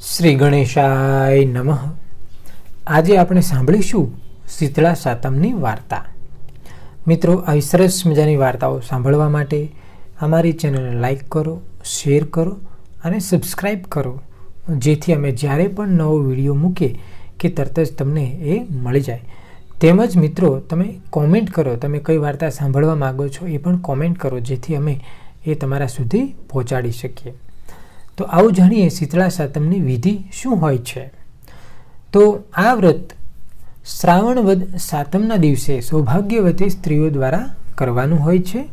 શ્રી ગણેશાય નમઃ. આજે આપણે સાંભળીશું શીતળા સાતમની વાર્તા. મિત્રો, આવી સરસ મજાની વાર્તાઓ સાંભળવા માટે અમારી ચેનલને લાઈક કરો, શેર કરો અને સબસ્ક્રાઈબ કરો. જેથી અમે જ્યારે પણ નવો વીડિયો મૂકીએ કે તરત જ તમને એ મળી જાય. તેમજ મિત્રો, તમે કોમેન્ટ કરો. તમે કઈ વાર્તા સાંભળવા માગો છો એ પણ કોમેન્ટ કરો, જેથી અમે એ તમારા સુધી પહોંચાડી શકીએ. તો આવું જાણીએ શીતળા સાતમની વિધિ શું હોય છે? તો આ વ્રત શ્રાવણ વદ સાતમના દિવસે સૌભાગ્યવતી સ્ત્રીઓ દ્વારા કરવાનું હોય છે.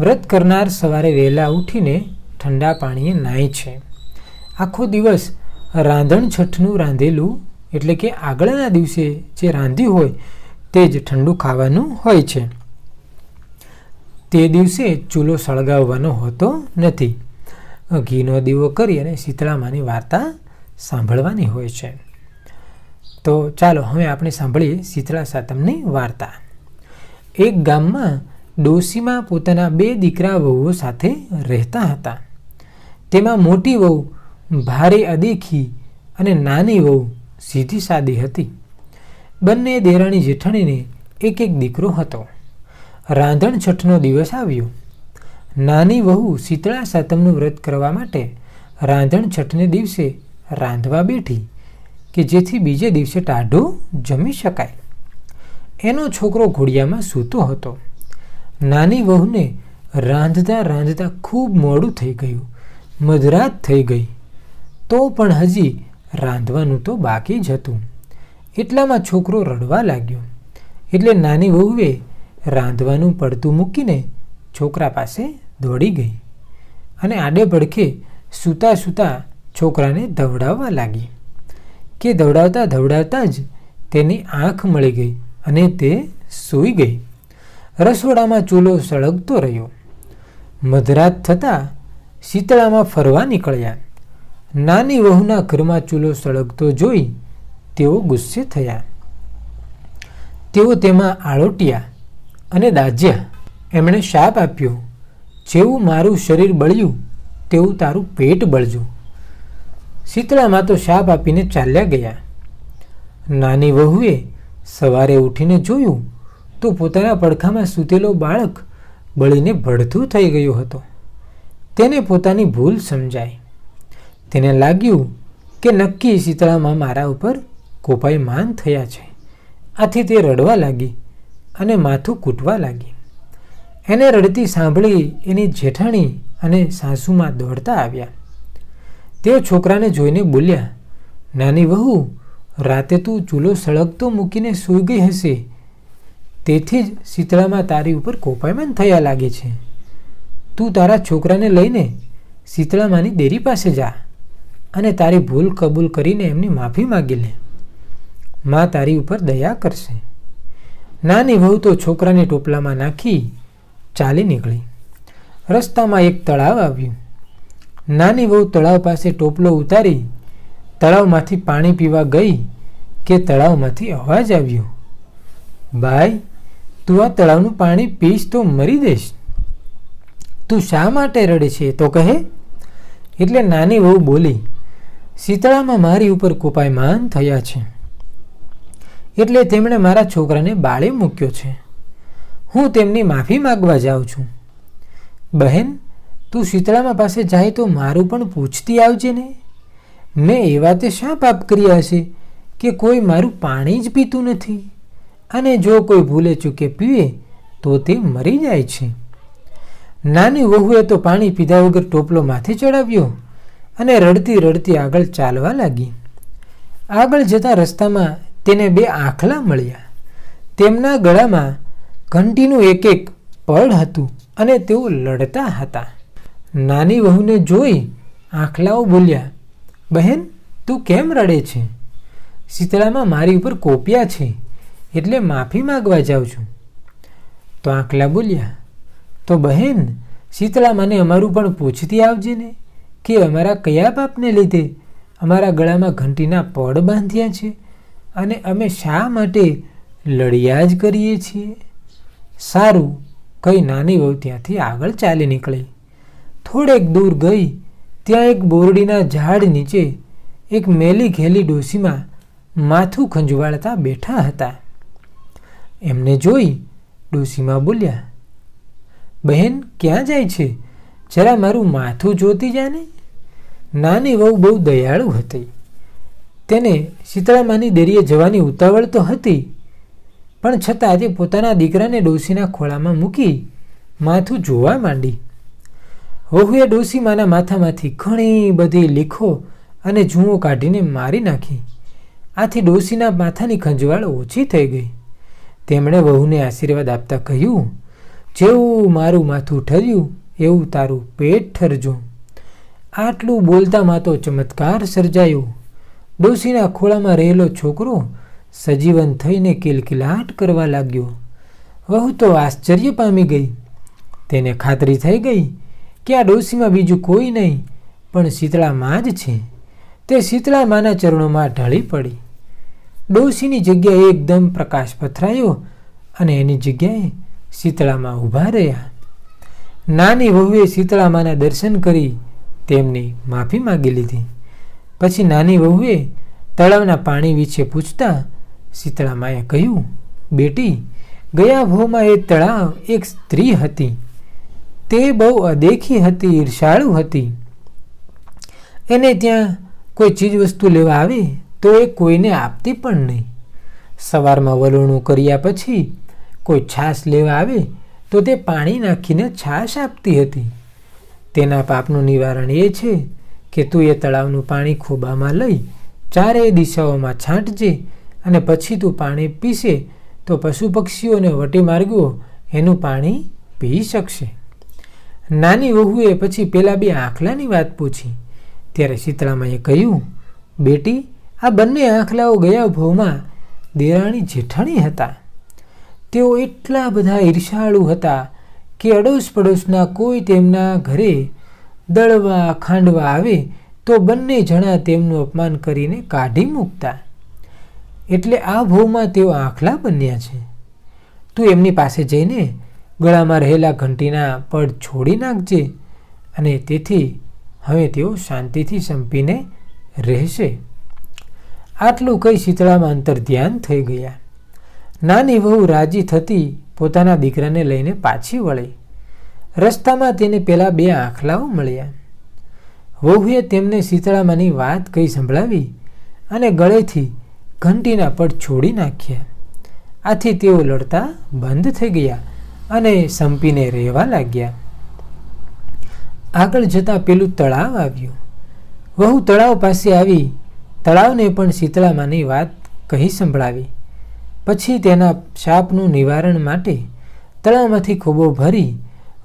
વ્રત કરનાર સવારે વહેલા ઉઠીને ઠંડા પાણીએ નાય છે. આખો દિવસ રાંધણ છઠનું રાંધેલું એટલે કે આગળના દિવસે જે રાંધ્યું હોય તે જ ઠંડુ ખાવાનું હોય છે. તે દિવસે ચૂલો સળગાવવાનો હોતો નથી. ઘીનો દીવો કરી અને શીતળામાની વાર્તા સાંભળવાની હોય છે. તો ચાલો હવે આપણે સાંભળીએ શીતળા સાતમની વાર્તા. એક ગામમાં ડોશીમાં પોતાના બે દીકરા વહુઓ સાથે રહેતા હતા. તેમાં મોટી વહુ, ભારે અદેખી અને નાની વહુ સીધી સાદી હતી. બંને દેરાણી જેઠાણીને એક એક દીકરો હતો. રાંધણ છઠનો દિવસ આવ્યો. નાની વહુ શીતળા સાતમનું વ્રત કરવા માટે રાંધણ છઠને દિવસે રાંધવા બેઠી, કે જેથી બીજે દિવસે ટાઢો જમી શકાય. એનો છોકરો ઘોડિયામાં સૂતો હતો. નાની વહુને રાંધતા રાંધતા ખૂબ મોડું થઈ ગયું, મધરાત થઈ ગઈ. તો પણ હજી રાંધવાનું તો બાકી જ હતું. એટલામાં છોકરો રડવા લાગ્યો. એટલે નાની વહુએ રાંધવાનું પડતું મૂકીને છોકરા પાસે દોડી ગઈ અને આડે પડખે સૂતા સૂતા છોકરાને ધવડાવવા લાગી. કે ધવડાવતા ધવડાવતા જ તેની આંખ મળી ગઈ અને તે સૂઈ ગઈ. રસોડામાં ચૂલો સળગતો રહ્યો. મધરાત થતાં શીતળામાં ફરવા નીકળ્યા. નાની વહુના ઘરમાં ચૂલો સળગતો જોઈ તેઓ ગુસ્સે થયા. તેઓ તેમાં આળોટ્યા અને દાજ્યા. એમણે શાપ આપ્યો. જેવું મારું શરીર બળ્યું, તેવું તારું પેટ બળજું શીતળામાં તો શાપ આપીને ચાલ્યા ગયા. નાની વહુએ સવારે ઉઠીને જોયું તો પોતાના પડખામાં સૂતેલો બાળક બળીને ભડથું થઈ ગયો હતો. તેને પોતાની ભૂલ સમજાઈ. તેને લાગ્યું કે નક્કી શીતળામાં મારા ઉપર કોપાયમાન થયા છે. આથી તે રડવા લાગી અને માથું કૂટવા લાગી. એને રડતી સાંભળી એની જેઠાણી અને સાસુમાં દોડતા આવ્યા. તેઓ છોકરાને જોઈને બોલ્યા, નાની વહુ, રાતે તું ચૂલો સળગતો મૂકીને સૂઈ ગઈ હશે. તેથી જ શીતળામાં તારી ઉપર કોપાયમાન થયા લાગે છે. તું તારા છોકરાને લઈને શીતળામાની દેરી પાસે જા અને તારી ભૂલ કબૂલ કરીને એમની માફી માગી લે. માં તારી ઉપર દયા કરશે. નાની વહુ તો છોકરાને ટોપલામાં નાખી ચાલી નીકળી. રસ્તામાં એક તળાવ આવ્યું. નાની વહુ તળાવ પાસે ટોપલો ઉતારી તળાવમાંથી પાણી પીવા ગઈ કે તળાવમાંથી અવાજ આવ્યો. ભાઈ, તું આ તળાવનું પાણી પીશ તો મરી દઈશ તું શા માટે રડે છે તો કહે. એટલે નાની વહુ બોલી, શીતળામાં મારી ઉપર કોપાયમાન થયા છે. એટલે તેમણે મારા છોકરાને બાળે મૂક્યો છે. હું તેમની માફી માગવા જાઉં છું. બહેન, તું શીતળામાં પાસે જાય તો મારું પણ પૂછતી આવજે ને. મેં એવા તે શા પાપ કર્યા હશે કે કોઈ મારું પાણી જ પીતું નથી? અને જો કોઈ ભૂલે ચૂકે પીવે, તો તે મરી જાય છે. નાની વહુએ તો પાણી પીધા વગર ટોપલો માથે ચડાવ્યો અને રડતી રડતી આગળ ચાલવા લાગી. આગળ જતા રસ્તામાં તેને બે આંખલા મળ્યા. તેમના ગળામાં ઘંટીનું એક એક પડ હતું અને તેઓ લડતા હતા. નાની વહુને જોઈ આંખલાઓ બોલ્યા, બહેન, તું કેમ રડે છે? શીતળામાં મારી ઉપર કોપ્યા છે, એટલે માફી માગવા જાઉં છું. તો આંખલા બોલ્યા, તો બહેન, શીતળા મને અમારું પણ પૂછતી આવજે ને કે અમારા કયા પાપને લીધે અમારા ગળામાં ઘંટીના પડ બાંધ્યા છે અને અમે શા માટે લડિયા જ કરીએ છીએ? સારું. કઈ નાની વહુ ત્યાંથી આગળ ચાલી નીકળી. થોડેક દૂર ગઈ, ત્યાં એક બોરડીના ઝાડ નીચે એક મેલી ઘેલી ડોસીમાં માથું ખંજવાળતા બેઠા હતા. એમને જોઈ ડોસીમાં બોલ્યા, બહેન, ક્યાં જાય છે? જરા મારું માથું જોતી જાને. નાની વહુ બહુ દયાળુ હતી. તેને શીતળામાની દેરીએ જવાની ઉતાવળ તો હતી પણ છતાં આજે પોતાના દીકરાને ડોસીના ખોળામાં મૂકી માથું જોવા માંડી. વહુએ ડોસીમાના માથામાંથી ઘણી બધી લીખો અને જુઓ કાઢીને મારી નાખી. આથી ડોસીના માથાની ખંજવાળ ઓછી થઈ ગઈ. તેમણે વહુને આશીર્વાદ આપતા કહ્યું, જેવું મારું માથું ઠર્યું, એવું તારું પેટ ઠરજો. આટલું બોલતામાં તો ચમત્કાર સર્જાયો. ડોસીના ખોળામાં રહેલો છોકરો સજીવન થઈને કિલકિલાટ કરવા લાગ્યો. વહુ તો આશ્ચર્ય પામી ગઈ. તેને ખાતરી થઈ ગઈ કે આ ડોસીમાં બીજું કોઈ નહીં, પણ શીતળામાં જ છે. તે શીતળા માના ચરણોમાં ઢળી પડી. ડોસીની જગ્યાએ એકદમ પ્રકાશ પથરાયો અને એની જગ્યાએ શીતળામાં ઊભા રહ્યા. નાની વહુએ શીતળામાના દર્શન કરી તેમની માફી માગી લીધી. પછી નાની વહુએ તળાવના પાણી વિશે પૂછતા શીતળામાએ કહ્યું, બેટી, ગયા ભોમાં એ તળાવ એક સ્ત્રી હતી. તે બહુ અદેખી હતી, ઈર્ષાળુ હતી. એને ત્યાં કોઈ ચીજવસ્તુ લેવા આવે તો એ કોઈને આપતી પણ નહીં. સવારમાં વલોણું કર્યા પછી કોઈ છાશ લેવા આવે તો તે પાણી નાખીને છાશ આપતી હતી. તેના પાપનું નિવારણ એ છે કે તું એ તળાવનું પાણી ખોબામાં લઈ ચારેય દિશાઓમાં છાંટજે અને પછી તું પાણી પીશે, તો પશુ પક્ષીઓને વટી માર્ગો એનું પાણી પી શકશે. નાની વહુએ પછી પેલા બે આંખલાની વાત પૂછી. ત્યારે શીતળામાએ કહ્યું, બેટી, આ બંને આંખલાઓ ગયા ભવમાં દેરાણી જેઠાણી હતા. તેઓ એટલા બધા ઈર્ષાળુ હતા કે અડોશ પડોશના કોઈ તેમના ઘરે દળવા, ખાંડવા આવે તો બંને જણા તેમનું અપમાન કરીને કાઢી મૂકતા. એટલે આ ભવમાં તેઓ આંખલા બન્યા છે. તું એમની પાસે જઈને ગળામાં રહેલા ઘંટીના પડ છોડી નાખજે અને તેથી હવે તેઓ શાંતિથી સંપીને રહેશે. આટલું કહી શીતળામાં અંતર ધ્યાન થઈ ગયા. નાની વહુ રાજી થતી પોતાના દીકરાને લઈને પાછી વળી. રસ્તામાં તેને પેલા બે આંખલાઓ મળ્યા. વહુએ તેમને શીતળામાની વાત કહી સંભળાવી અને ગળેથી ઘંટીના પડ છોડી નાખ્યા. આથી તેઓ લડતા બંધ થઈ ગયા અને સંપીને રહેવા લાગ્યા. આગળ જતાં પેલું તળાવ આવ્યું. વહુ તળાવ પાસે આવી તળાવને પણ શીતળામાની વાત કહી સંભળાવી. પછી તેના શાપનું નિવારણ માટે તળાવમાંથી ખૂબો ભરી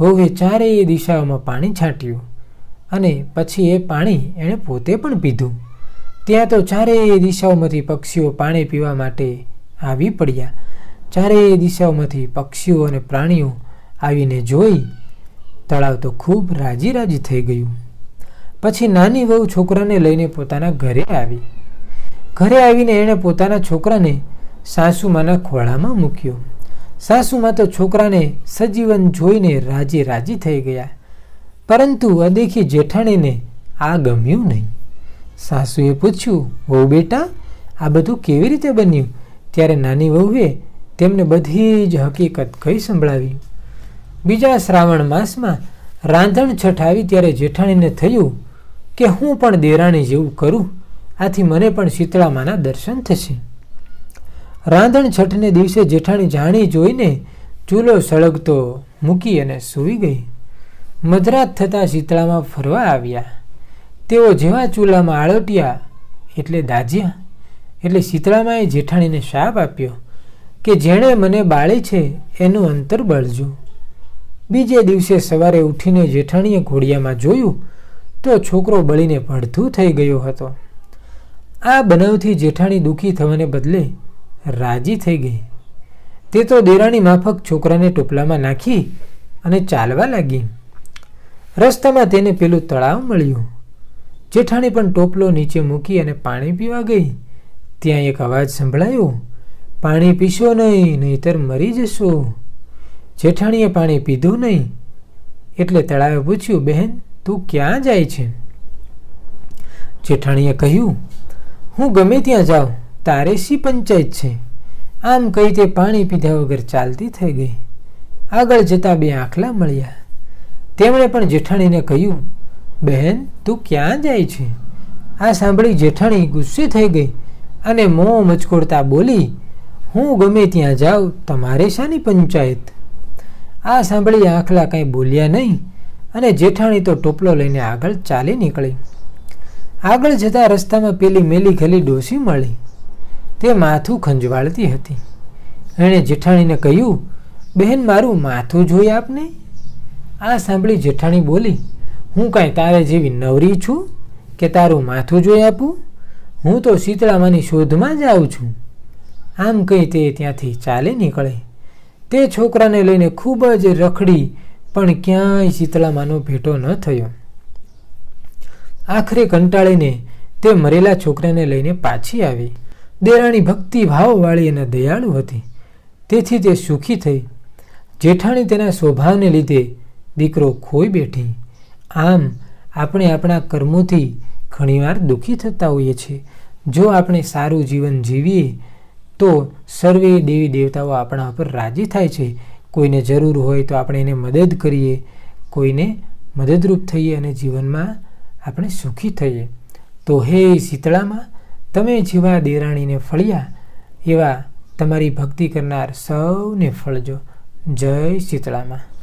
વહુએ ચારેય દિશાઓમાં પાણી છાંટ્યું અને પછી એ પાણી એણે પોતે પણ પીધું. ત્યાં તો ચારેય દિશાઓમાંથી પક્ષીઓ પાણી પીવા માટે આવી પડ્યા. ચારેય દિશાઓમાંથી પક્ષીઓ અને પ્રાણીઓ આવીને જોઈ તળાવ તો ખૂબ રાજી રાજી થઈ ગયું. પછી નાની વહુ છોકરાને લઈને પોતાના ઘરે આવી. ઘરે આવીને એણે પોતાના છોકરાને સાસુમાના ખોળામાં મૂક્યો. સાસુમાં તો છોકરાને સજીવન જોઈને રાજી રાજી થઈ ગયા. પરંતુ અદેખી જેઠાણીને આ ગમ્યું નહીં. સાસુએ પૂછ્યું, વહુ બેટા, આ બધું કેવી રીતે બન્યું? ત્યારે નાની વહુએ તેમને બધી જ હકીકત કહી સંભળાવી. બીજા શ્રાવણ માસમાં રાંધણ છઠ આવી ત્યારે જેઠાણીને થયું કે હું પણ દેરાણી જેવું કરું, આથી મને પણ શીતળામાના દર્શન થશે. રાંધણ છઠને દિવસે જેઠાણી જાણી જોઈને ચૂલો સળગતો મૂકી અને સૂવી ગઈ. મધરાત થતાં શીતળામાં ફરવા આવ્યા. તેઓ જેવા ચૂલામાં આળોટ્યા, એટલે દાજ્યા, એટલે શીતળામાએ જેઠાણીને શાપ આપ્યો કે જેણે મને બાળી છે એનું અંતર બળજો. બીજે દિવસે સવારે ઉઠીને જેઠાણીએ ઘોડિયામાં જોયું તો છોકરો બળીને ભડથું થઈ ગયો હતો. આ બનાવથી જેઠાણી દુઃખી થવાને બદલે રાજી થઈ ગઈ. તે તો દેરાણી માફક છોકરાને ટોપલામાં નાખી અને ચાલવા લાગી. રસ્તામાં તેને પેલું તળાવ મળ્યું. જેઠાણી પણ ટોપલો નીચે મૂકી અને પાણી પીવા ગઈ. ત્યાં એક અવાજ સંભળાયો, પાણી પીશો નહીં, નહીતર મરી જશો. જેઠાણીએ પાણી પીધું નહીં, એટલે તળાવે પૂછ્યું બહેન તું ક્યાં જાય છે? જેઠાણીએ કહ્યું, હું ગમે ત્યાં જાઉં, તારે શી પંચાયત છે? આમ કહી તે પાણી પીધા વગર ચાલતી થઈ ગઈ. આગળ જતા બે આંખલા મળ્યા. તેમણે પણ જેઠાણીને કહ્યું બહેન તું ક્યાં જાય છે? આ સાંભળી જેઠાણી ગુસ્સે થઈ ગઈ અને મોં મચકોડતા બોલી, હું ગમે ત્યાં જાઉં, તમારે શાની પંચાયત? આ સાંભળી આંખલા કંઈ બોલ્યા નહીં અને જેઠાણી તો ટોપલો લઈને આગળ ચાલી નીકળી. આગળ જતા રસ્તામાં પેલી મેલી ખલી ડોસી મળી. તે માથું ખંજવાળતી હતી. એણે જેઠાણીને કહ્યું બહેન મારું માથું જોઈ આપને? આ સાંભળી જેઠાણી બોલી હું કાંઈ તારે જેવી નવરી છું કે તારું માથું જોઈ આપું? હું તો શીતળામાની શોધમાં જ આવું છું. આમ કહી તે ત્યાંથી ચાલી નીકળે. તે છોકરાને લઈને ખૂબ જ રખડી પણ ક્યાંય શીતળામાનો ભેટો ન થયો. આખરે કંટાળીને તે મરેલા છોકરાને લઈને પાછી આવી. દેરાણી ભક્તિ ભાવવાળી અને દયાળુ હતી. તેથી તે સુખી થઈ. જેઠાણી તેના સ્વભાવને લીધે દીકરો ખોઈ બેઠી. આમ આપણે આપણા કર્મોથી ઘણીવાર દુઃખી થતા હોઈએ છીએ. જો આપણે સારું જીવન જીવીએ, તો સર્વે દેવી દેવતાઓ આપણા ઉપર રાજી થાય છે. કોઈને જરૂર હોય તો આપણે એને મદદ કરીએ, કોઈને મદદરૂપ થઈએ અને જીવનમાં આપણે સુખી થઈએ. તો હે શીતળામાં, તમે જેવા દેરાણીને ફળ્યા, એવા તમારી ભક્તિ કરનાર સૌને ફળજો. જય શીતળામાં.